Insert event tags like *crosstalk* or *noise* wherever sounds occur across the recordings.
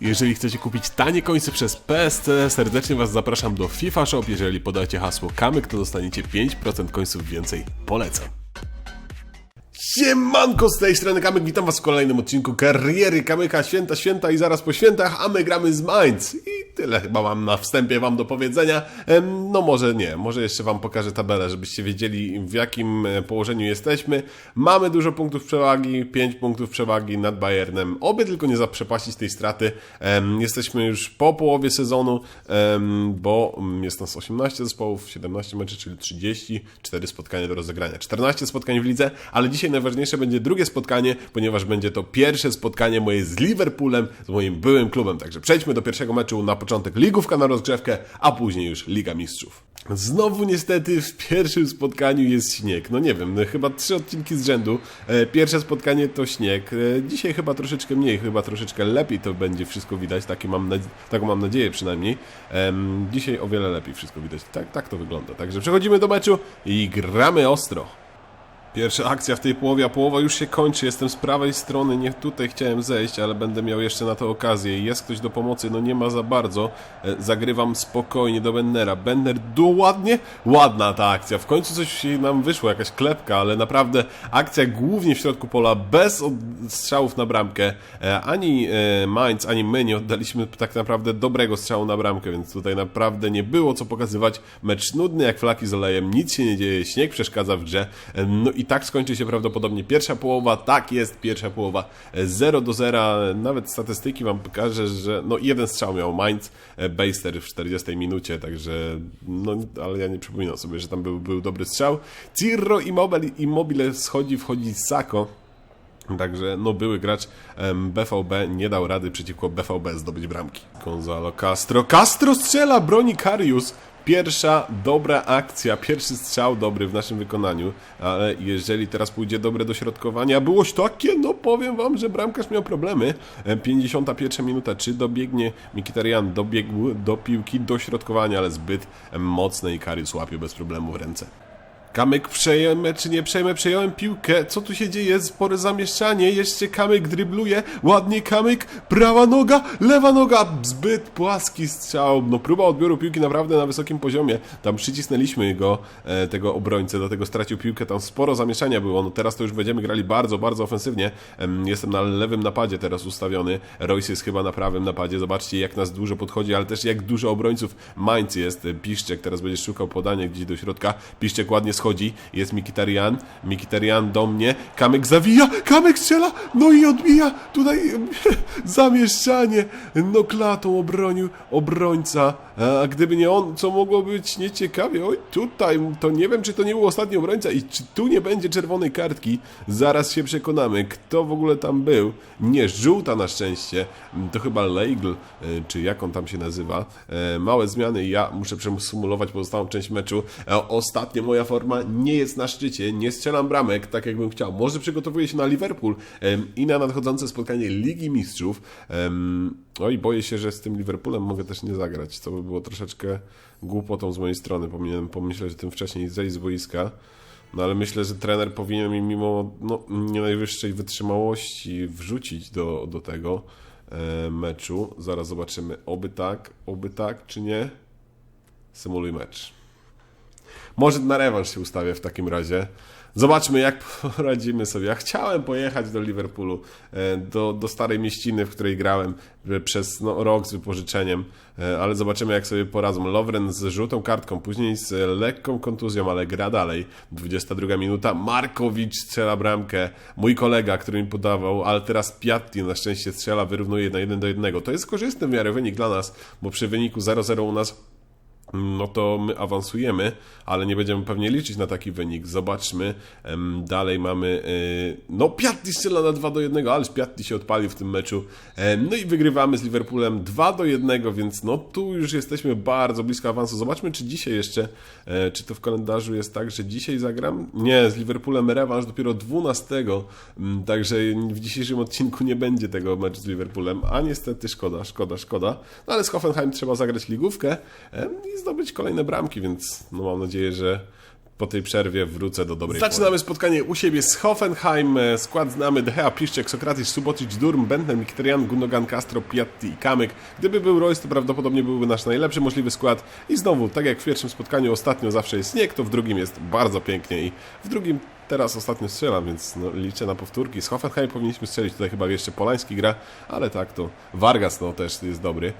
Jeżeli chcecie kupić tanie końce przez PSC, serdecznie Was zapraszam do FIFA Shop. Jeżeli podacie hasło kamyk, to dostaniecie 5% końców więcej. Polecam. Siemanko, z tej strony Kamyk, witam was w kolejnym odcinku kariery Kamyka, święta, święta i zaraz po świętach, a my gramy z Mainz. I tyle chyba mam na wstępie wam do powiedzenia. No może nie, może jeszcze wam pokażę tabelę, żebyście wiedzieli w jakim e, położeniu jesteśmy. Mamy dużo punktów przewagi, 5 punktów przewagi nad Bayernem, oby tylko nie zaprzepaścić tej straty. Jesteśmy już po połowie sezonu, bo mm, jest nas 18 zespołów, 17 meczy, czyli 34 spotkania do rozegrania. 14 spotkań w lidze, ale dzisiaj najważniejsze będzie drugie spotkanie, ponieważ będzie to pierwsze spotkanie moje z Liverpoolem, z moim byłym klubem. Także przejdźmy do pierwszego meczu na początek ligówka na rozgrzewkę, a później już Liga Mistrzów. Znowu niestety w pierwszym spotkaniu jest śnieg. No nie wiem, no chyba trzy odcinki z rzędu. E, Pierwsze spotkanie to śnieg. E, Dzisiaj chyba troszeczkę mniej, chyba troszeczkę lepiej to będzie wszystko widać. Takie mam taką mam nadzieję przynajmniej. Dzisiaj o wiele lepiej wszystko widać. Tak, tak to wygląda. Także przechodzimy do meczu i gramy ostro. Pierwsza akcja w tej połowie, a połowa już się kończy. Jestem z prawej strony, nie tutaj chciałem zejść, ale będę miał jeszcze na to okazję. Jest ktoś do pomocy, no nie ma za bardzo. E, Zagrywam spokojnie do Bennera. Benner, du ładnie? Ładna ta akcja. W końcu coś nam wyszło, jakaś klepka, ale naprawdę akcja głównie w środku pola, bez strzałów na bramkę. E, Ani e, Mainz, ani my nie oddaliśmy tak naprawdę dobrego strzału na bramkę, więc tutaj naprawdę nie było co pokazywać. Mecz nudny jak flaki z olejem, nic się nie dzieje, śnieg przeszkadza w grze. No i tak skończy się prawdopodobnie pierwsza połowa. Tak jest, pierwsza połowa e, 0 do 0. Nawet statystyki wam pokażę, że no jeden strzał miał Mainz, e, Beister w 40 minucie, także no ale ja nie przypominam sobie, że tam był, był dobry strzał. Cirro Immobile, Immobile schodzi, wchodzi Sako. Także no były gracz BVB nie dał rady przeciwko BVB zdobyć bramki. Gonzalo Castro. Castro strzela, broni Karius. Pierwsza dobra akcja, pierwszy strzał dobry w naszym wykonaniu, ale jeżeli teraz pójdzie dobre dośrodkowanie, a byłoś takie, no powiem wam, że bramkarz miał problemy. E, 51 minuta, czy dobiegnie Mikitarian, dobiegł do piłki, dośrodkowania, ale zbyt mocne i Karius łapie bez problemu w ręce. Kamyk przejmę czy nie przejmę, przejąłem piłkę. Co tu się dzieje? Spore zamieszczanie. Jeszcze Kamyk drybluje. Ładnie Kamyk. Prawa noga, lewa noga. Zbyt płaski strzał. No próba odbioru piłki naprawdę na wysokim poziomie. Tam przycisnęliśmy go, e, tego obrońcę, dlatego stracił piłkę. Tam sporo zamieszania było. No teraz to już będziemy grali bardzo, bardzo ofensywnie. Em, Jestem na lewym napadzie teraz ustawiony. Royce jest chyba na prawym napadzie. Zobaczcie jak nas dużo podchodzi, ale też jak dużo obrońców Mainz jest. Piszczek teraz będzie szukał podania gdzieś do środka. Piszczek ładnie schodzi. Jest Mikitarian. Mikitarian do mnie. Kamyk zawija. Kamyk strzela. No i odbija. Tutaj *laughs* zamieszczanie. No klatą obronił obrońca. A gdyby nie on, co mogło być nieciekawie? Oj, tutaj to nie wiem, czy to nie był ostatni obrońca i czy tu nie będzie czerwonej kartki. Zaraz się przekonamy, kto w ogóle tam był. Nie, żółta na szczęście. To chyba Leigl, e, czy jak on tam się nazywa. E, Małe zmiany ja muszę przesumulować pozostałą część meczu. E, Ostatnio moja forma nie jest na szczycie, nie strzelam bramek tak jakbym chciał. Może przygotowuję się na Liverpool i na nadchodzące spotkanie Ligi Mistrzów. Em, Oj, boję się, że z tym Liverpoolem mogę też nie zagrać, co by było troszeczkę głupotą z mojej strony. Powinienem pomyśleć o tym wcześniej, zejść z boiska. No ale myślę, że trener powinien mi mimo no, nie najwyższej wytrzymałości wrzucić do, do tego e, meczu. Zaraz zobaczymy, oby tak, oby tak, czy nie. Symuluj mecz. Może na rewanż się ustawię w takim razie. Zobaczmy, jak *laughs* poradzimy sobie. Ja chciałem pojechać do Liverpoolu, e, do, do starej mieściny, w której grałem e, przez no, rok z wypożyczeniem, e, ale zobaczymy, jak sobie poradzą. Lovren z żółtą kartką, później z lekką kontuzją, ale gra dalej. 22 minuta. Markowicz strzela bramkę. Mój kolega, który mi podawał, ale teraz Piatti na szczęście strzela, wyrównuje na 1 do 1. To jest korzystny w miarę wynik dla nas, bo przy wyniku 0-0 u nas no to my awansujemy, ale nie będziemy pewnie liczyć na taki wynik. Zobaczmy. Dalej mamy. e, No, Piatti strzela na 2 do 1, ależ Piatti się odpalił w tym meczu. No i wygrywamy z Liverpoolem 2 do 1, więc no tu już jesteśmy bardzo blisko awansu. Zobaczmy, czy dzisiaj jeszcze, e, czy to w kalendarzu jest tak, że dzisiaj zagram? Nie, z Liverpoolem rewanż dopiero 12, mm, także w dzisiejszym odcinku nie będzie tego meczu z Liverpoolem, a niestety szkoda, szkoda, szkoda. No ale z Hoffenheim trzeba zagrać ligówkę zdobyć kolejne bramki, więc no mam nadzieję, że po tej przerwie wrócę do dobrej Zaczynamy spotkanie u siebie z Hoffenheim. E, Skład znamy Dehea, Piszczek, Sokratis, Subotic, Durm, Bentner, Mkhitaryan, Gundogan, Castro, Piatti i Kamyk. Gdyby był Royce, to prawdopodobnie byłby nasz najlepszy możliwy skład. I znowu, tak jak w pierwszym spotkaniu ostatnio zawsze jest śnieg, to w drugim jest bardzo pięknie i w drugim teraz ostatnio strzelam, więc no, liczę na powtórki. Z Hoffenheim powinniśmy strzelić, tutaj chyba jeszcze Polański gra, ale tak, to Vargas no też jest dobry,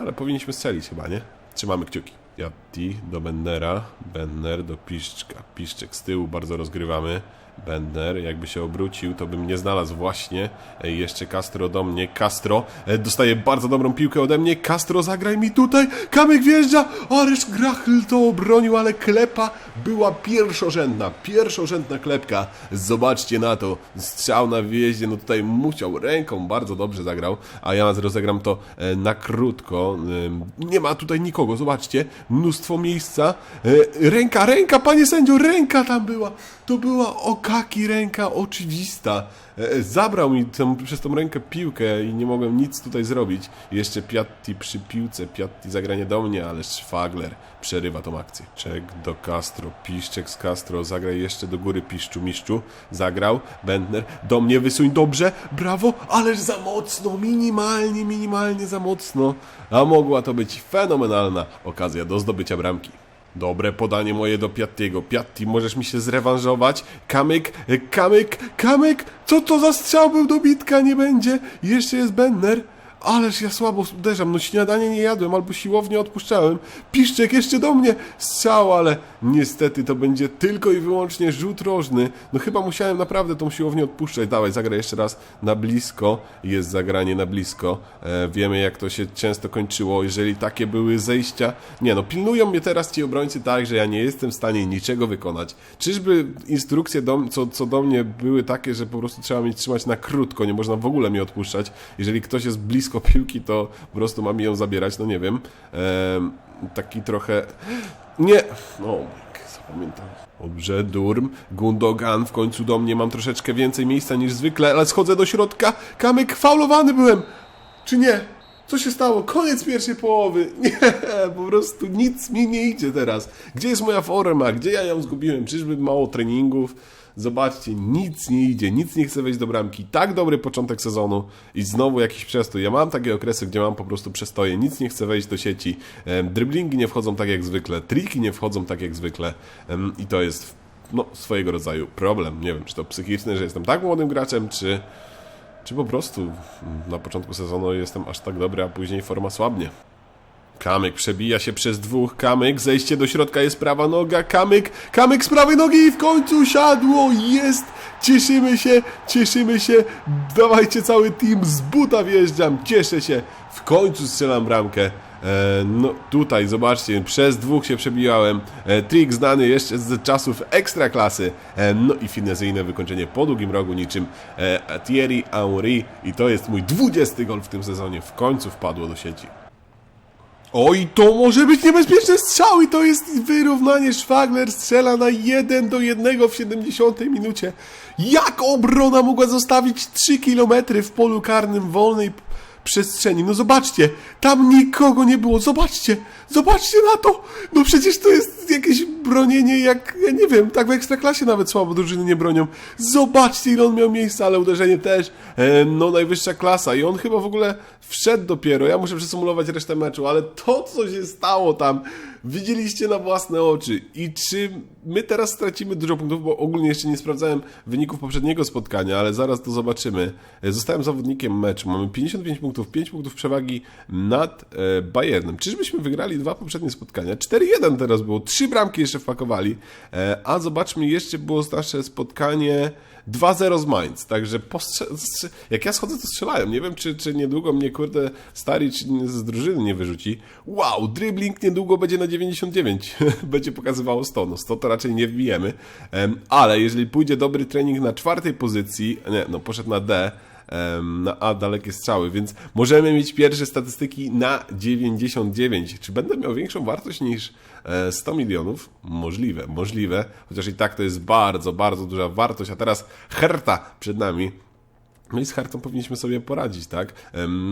ale powinniśmy strzelić chyba, nie? Trzymamy kciuki. Jatti do Bennera, Benner do Piszczka, Piszczek z tyłu bardzo rozgrywamy. Bender, jakby się obrócił, to bym nie znalazł właśnie. E, Jeszcze Castro do mnie. Castro e, dostaje bardzo dobrą piłkę ode mnie. Castro, zagraj mi tutaj. Kamek wjeżdża. Ależ Grachl to obronił, ale klepa była pierwszorzędna. Pierwszorzędna klepka. Zobaczcie na to. Strzał na wyjeździe. No tutaj musiał ręką. Bardzo dobrze zagrał. A ja rozegram to e, na krótko. Ym, Nie ma tutaj nikogo. Zobaczcie. Mnóstwo miejsca. E, Ręka, ręka, panie sędzio. Ręka tam była. To była okaki ręka oczywista. E, Zabrał mi tą, przez tą rękę piłkę i nie mogłem nic tutaj zrobić. Jeszcze Piatti przy piłce, Piatti zagranie do mnie, ale Szwagler przerywa tą akcję. Czek do Castro, Piszczek z Castro, zagraj jeszcze do góry Piszczu, Miszczu, zagrał, Bentner, do mnie wysuń, dobrze, brawo, ależ za mocno, minimalnie, minimalnie za mocno. A mogła to być fenomenalna okazja do zdobycia bramki. Dobre podanie moje do Piattiego. Piatti, możesz mi się zrewanżować? Kamyk, kamyk, kamyk! Co to za strzał był do bitka? Nie będzie. Jeszcze jest Benner. Ależ ja słabo uderzam. No śniadanie nie jadłem, albo siłownie odpuszczałem. Piszczek jeszcze do mnie. Strzał, ale niestety to będzie tylko i wyłącznie rzut rożny. No chyba musiałem naprawdę tą siłownię odpuszczać. Dawaj, zagraj jeszcze raz na blisko. Jest zagranie na blisko. E, wiemy jak to się często kończyło, jeżeli takie były zejścia. Nie no, pilnują mnie teraz ci obrońcy tak, że ja nie jestem w stanie niczego wykonać. Czyżby instrukcje do, co, co do mnie były takie, że po prostu trzeba mnie trzymać na krótko, nie można w ogóle mnie odpuszczać. Jeżeli ktoś jest blisko piłki, to po prostu mam ją zabierać, no nie wiem. Em, taki trochę... Nie! O, zapamiętam. Dobrze, Durm, Gundogan, w końcu do mnie mam troszeczkę więcej miejsca niż zwykle, ale schodzę do środka. Kamyk, faulowany byłem! Czy nie? Co się stało? Koniec pierwszej połowy. *laughs* Nie, po prostu nic mi nie idzie teraz. Gdzie jest moja forma? Gdzie ja ją zgubiłem? Czyżby mało treningów? Zobaczcie, nic nie idzie, nic nie chce wejść do bramki. Tak dobry początek sezonu i znowu jakiś przestój. Ja mam takie okresy, gdzie mam po prostu przestoje, nic nie chce wejść do sieci. Driblingi nie wchodzą tak jak zwykle, triki nie wchodzą tak jak zwykle i to jest no, swojego rodzaju problem. Nie wiem, czy to psychiczne, że jestem tak młodym graczem, czy, czy po prostu na początku sezonu jestem aż tak dobry, a później forma słabnie. Kamyk przebija się przez dwóch, Kamyk, zejście do środka jest prawa noga, Kamyk, Kamyk z prawej nogi i w końcu siadło, jest! Cieszymy się, cieszymy się, dawajcie cały team, z buta wjeżdżam, cieszę się, w końcu strzelam bramkę. E, no tutaj, zobaczcie, przez dwóch się przebijałem, e, trik znany jeszcze z czasów ekstraklasy, e, no i finezyjne wykończenie po długim rogu niczym e, Thierry Henry. I to jest mój 20 gol w tym sezonie, w końcu wpadło do sieci. Oj, to może być niebezpieczny strzał i to jest wyrównanie. Szwagler strzela na 1 do 1 w 70 minucie. Jak obrona mogła zostawić 3 km w polu karnym wolnej przestrzeni? No zobaczcie, tam nikogo nie było. Zobaczcie, zobaczcie na to. No przecież to jest jakieś bronienie jak, ja nie wiem, tak w Ekstraklasie nawet słabo drużyny nie bronią. Zobaczcie ile on miał miejsca, ale uderzenie też, e, no najwyższa klasa i on chyba w ogóle wszedł dopiero. Ja muszę przesymulować resztę meczu, ale to co się stało tam, widzieliście na własne oczy. I czy my teraz stracimy dużo punktów, bo ogólnie jeszcze nie sprawdzałem wyników poprzedniego spotkania, ale zaraz to zobaczymy. E, Zostałem zawodnikiem meczu, mamy 55 punktów, 5 punktów przewagi nad e, Bayernem. Czyżbyśmy wygrali dwa poprzednie spotkania? 4-1 teraz było, trzy bramki jeszcze wpakowali, e, a zobaczmy, jeszcze było nasze spotkanie 2-0 z Mainz, także postrze- strze- jak ja schodzę, to strzelają. Nie wiem, czy, czy niedługo mnie, kurde, nie- z drużyny nie wyrzuci. Wow, dribbling niedługo będzie na 99. *laughs* będzie pokazywało 100. No 100 to raczej nie wbijemy. Em, ale jeżeli pójdzie dobry trening na czwartej pozycji, nie, no poszedł na D, na A dalekie strzały, więc możemy mieć pierwsze statystyki na 99. Czy będę miał większą wartość niż e, 100 milionów? Możliwe, możliwe, chociaż i tak to jest bardzo, bardzo duża wartość, a teraz Herta przed nami. No i z Hertą powinniśmy sobie poradzić, tak?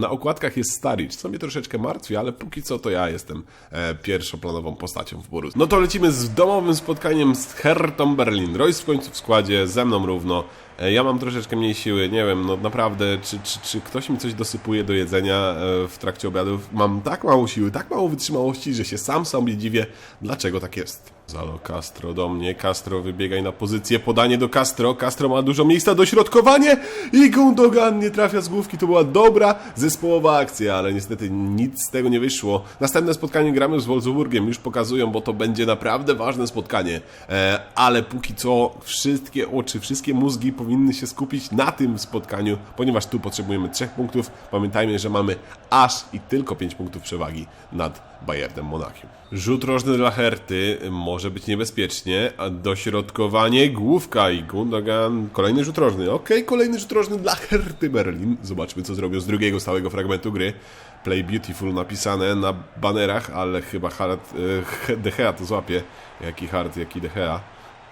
Na okładkach jest Staricz, co mnie troszeczkę martwi, ale póki co to ja jestem e, pierwszoplanową postacią w Borussi. No to lecimy z domowym spotkaniem z Hertą Berlin. Royce w końcu w składzie, ze mną równo. E, Ja mam troszeczkę mniej siły, nie wiem, no naprawdę, czy, czy, czy ktoś mi coś dosypuje do jedzenia e, w trakcie obiadów. Mam tak mało siły, tak mało wytrzymałości, że się sam sobie dziwię, dlaczego tak jest. Zalo Castro do mnie, Castro wybiegaj na pozycję, podanie do Castro, Castro ma dużo miejsca, dośrodkowanie i Gundogan nie trafia z główki, to była dobra zespołowa akcja, ale niestety nic z tego nie wyszło. Następne spotkanie gramy z Wolfsburgiem, już pokazują, bo to będzie naprawdę ważne spotkanie, e, ale póki co wszystkie oczy, wszystkie mózgi powinny się skupić na tym spotkaniu, ponieważ tu potrzebujemy trzech punktów. Pamiętajmy, że mamy aż i tylko 5 punktów przewagi nad Bayernem Monachium. Rzut rożny dla Herty może być niebezpiecznie, a dośrodkowanie główka i Gundogan. Kolejny rzut rożny. Okej, kolejny rzut rożny dla Herty Berlin. Zobaczmy, co zrobią z drugiego stałego fragmentu gry. Play Beautiful napisane na banerach, ale chyba Hart, e, De Gea to złapie. Jaki Hart, jaki De Gea.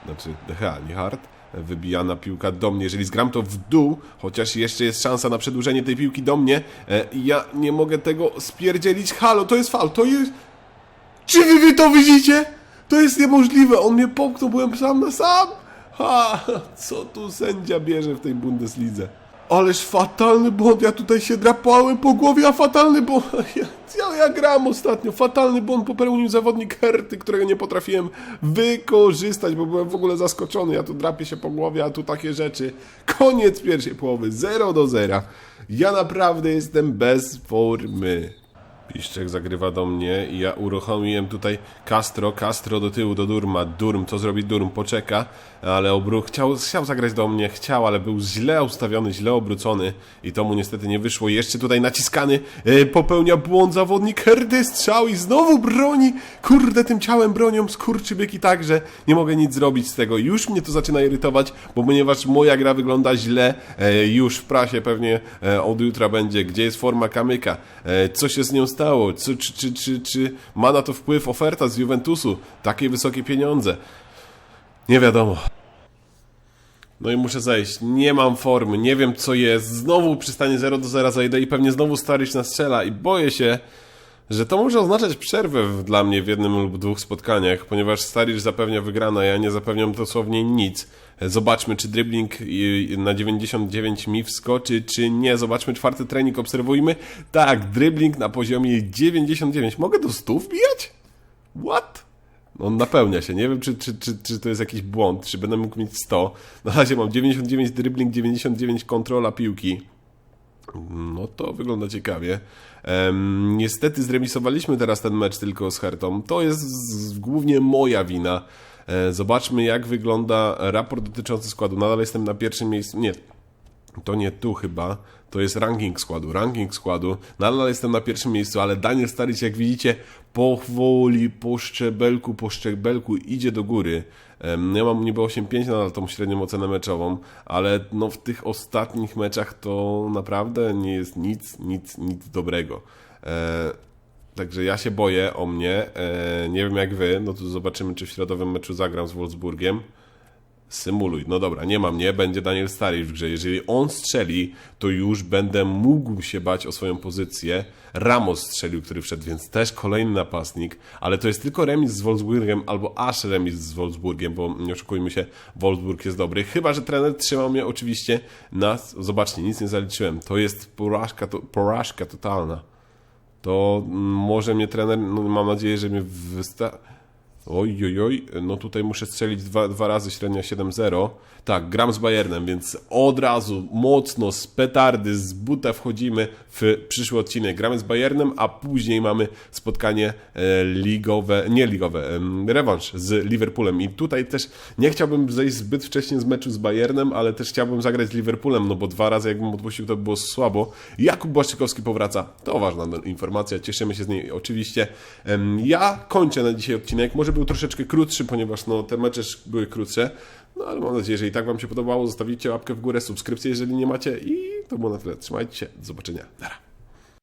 Znaczy De Gea, nie Hart. Wybijana piłka do mnie. Jeżeli zgram to w dół, chociaż jeszcze jest szansa na przedłużenie tej piłki do mnie, e, ja nie mogę tego spierdzielić. Halo, to jest fal, to jest... Czy wy, wy to widzicie? To jest niemożliwe. On mnie popchnął, byłem sam na sam. Ha, co tu sędzia bierze w tej Bundeslidze? Ależ fatalny błąd, ja tutaj się drapałem po głowie, a fatalny błąd, *laughs* ja, ja, gram ostatnio, fatalny błąd popełnił zawodnik Herty, którego nie potrafiłem wykorzystać, bo byłem w ogóle zaskoczony, ja tu drapię się po głowie, a tu takie rzeczy. Koniec pierwszej połowy, 0 do 0. Ja naprawdę jestem bez formy. Piszczek zagrywa do mnie i ja uruchomiłem tutaj Castro, Castro do tyłu do Durma, Durm, co zrobi Durm, poczeka, ale obruch chciał, chciał zagrać do mnie, chciał, ale był źle ustawiony, źle obrócony i to mu niestety nie wyszło. Jeszcze tutaj naciskany, e, popełnia błąd zawodnik, herdy strzał i znowu broni, kurde tym ciałem bronią, skurczybyki także, nie mogę nic zrobić z tego. Już mnie to zaczyna irytować, bo ponieważ moja gra wygląda źle, e, już w prasie pewnie e, od jutra będzie, gdzie jest forma Kamyka, e, co się z nią stało, czy, czy, czy, czy, czy ma na to wpływ oferta z Juventusu, takie wysokie pieniądze. Nie wiadomo. No i muszę zejść. Nie mam formy, nie wiem co jest. Znowu przy stanie 0 do 0 zajdę i pewnie znowu Staryś nastrzela i boję się, że to może oznaczać przerwę w, dla mnie w jednym lub dwóch spotkaniach, ponieważ Staricz zapewnia wygrana, ja nie zapewniam dosłownie nic. Zobaczmy, czy dribbling na 99 mi wskoczy, czy nie. Zobaczmy czwarty trening, obserwujmy. Tak, dribbling na poziomie 99. Mogę do 100 wbijać? What? No, On napełnia się. Nie wiem, czy, czy, czy, czy to jest jakiś błąd, czy będę mógł mieć 100. Na razie mam 99 dribbling, 99 kontrola piłki. No to wygląda ciekawie. Em, niestety zremisowaliśmy teraz ten mecz tylko z Hertą. To jest głównie moja wina. E, zobaczmy, jak wygląda raport dotyczący składu. Nadal jestem na pierwszym miejscu. Nie, to nie tu chyba. To jest ranking składu. Ranking składu. Nadal jestem na pierwszym miejscu, ale Daniel Staric, jak widzicie, powoli, po szczebelku, po szczebelku idzie do góry. Ja mam niby 8-5 nadal tą średnią ocenę meczową, ale no w tych ostatnich meczach to naprawdę nie jest nic, nic, nic dobrego. E, Także ja się boję o mnie. E, nie wiem jak wy. No to zobaczymy, czy w środowym meczu zagram z Wolfsburgiem. Symuluj. No dobra, nie ma mnie, będzie Daniel Stary w grze. Jeżeli on strzeli, to już będę mógł się bać o swoją pozycję. Ramos strzelił, który wszedł, więc też kolejny napastnik, ale to jest tylko remis z Wolfsburgiem albo aż remis z Wolfsburgiem, bo nie oszukujmy się, Wolfsburg jest dobry. Chyba, że trener trzymał mnie oczywiście na... Zobaczcie, nic nie zaliczyłem. To jest porażka, to, porażka totalna. To mm, może mnie trener, no mam nadzieję, że mnie wysta... Oj, oj, oj, no tutaj muszę strzelić dwa, dwa razy średnia 7-0. Tak, gram z Bayernem, więc od razu mocno z petardy, z buta wchodzimy w przyszły odcinek. Gramy z Bayernem, a później mamy spotkanie e, ligowe, nie ligowe, rewanż z Liverpoolem. I tutaj też nie chciałbym zejść zbyt wcześnie z meczu z Bayernem, ale też chciałbym zagrać z Liverpoolem, no bo dwa razy jakbym odpuścił, to by było słabo. Jakub Błaszczykowski powraca, to ważna informacja, cieszymy się z niej oczywiście. Ja kończę na dzisiaj odcinek, może był troszeczkę krótszy, ponieważ no, te mecze były krótsze, no ale mam nadzieję, że i tak Wam się podobało, zostawicie łapkę w górę, subskrypcję, jeżeli nie macie i to było na tyle. Trzymajcie się, do zobaczenia. Nara.